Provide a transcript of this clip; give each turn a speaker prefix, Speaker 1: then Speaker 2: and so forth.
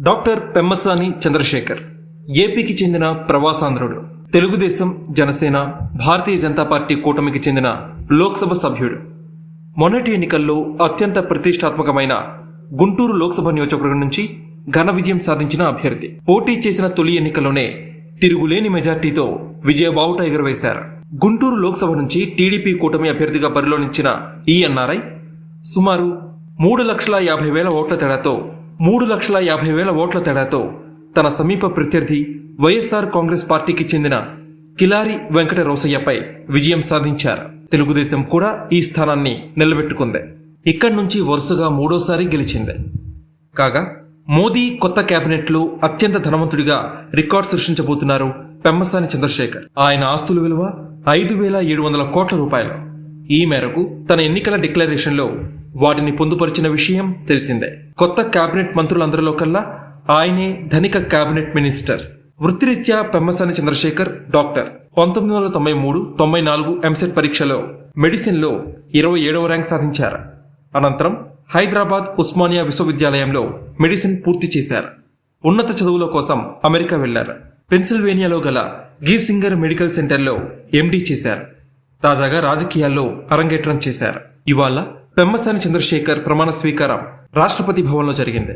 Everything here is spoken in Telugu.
Speaker 1: డాక్టర్ పెమ్మసాని చంద్రశేఖర్ ఏపీకి చెందిన ప్రవాసాంధ్రుడు. తెలుగుదేశం జనసేన భారతీయ జనతా పార్టీ కూటమికి చెందిన లోక్సభ సభ్యుడు. మొన్నటి ఎన్నికల్లో అత్యంత ప్రతిష్టాత్మకమైన గుంటూరు లోక్సభ నియోజకవర్గం నుంచి ఘన విజయం సాధించిన అభ్యర్థి. పోటీ చేసిన తొలి ఎన్నికల్లోనే తిరుగులేని మెజార్టీతో విజయబావుట ఎగురవేశారు. గుంటూరు లోక్సభ నుంచి టీడీపీ కూటమి అభ్యర్థిగా బరిలో నిచ్చిన ఈఎన్ఆర్ఐ సుమారు మూడు లక్షల యాభై వేల ఓట్ల తేడాతో మూడు లక్షల యాభై వేల ఓట్ల తేడాతో తన సమీప ప్రత్యర్థి వైఎస్ఆర్ కాంగ్రెస్ పార్టీకి చెందిన కిలారి వెంకట రోసయ్యపై విజయం సాధించారు. తెలుగుదేశం కూడా ఈ స్థానాన్ని నిలబెట్టుకుంది. ఇక్కడి నుంచి వరుసగా మూడోసారి గెలిచింది. కాగా మోదీ కొత్త కేబినెట్లో అత్యంత ధనవంతుడిగా రికార్డ్ సృష్టించబోతున్నారు పెమ్మసాని చంద్రశేఖర్. ఆయన ఆస్తుల విలువ ఐదు వేల ఏడు వందల కోట్ల రూపాయలు. ఈ మేరకు తన ఎన్నికల డిక్లరేషన్లో వాటిని పొందుపరిచిన విషయం తెలిసిందే. కొత్త కేబినెట్ మంత్రులందరిలో కల్లా ఆయనే ధనిక కేబినెట్ మినిస్టర్. వృత్తిరీత్యా పెమ్మసాని చంద్రశేఖర్ డాక్టర్. పంతొమ్మిది వందల తొంభై మూడు తొంభై నాలుగు ఎంసెట్ పరీక్షలో మెడిసిన్లో ఇరవై ఏడవ ర్యాంక్ సాధించారు. అనంతరం హైదరాబాద్ ఉస్మానియా విశ్వవిద్యాలయంలో మెడిసిన్ పూర్తి చేశారు. ఉన్నత చదువుల కోసం అమెరికా వెళ్ళారు. పెన్సిల్వేనియాలో గల గీసింగర్ మెడికల్ సెంటర్లో ఎండీ చేశారు. తాజాగా రాజకీయాల్లో అరంగేట్రం చేశారు. ఇవాళ పెమ్మసాని చంద్రశేఖర్ ప్రమాణ స్వీకారం రాష్ట్రపతి భవన్లో జరిగింది.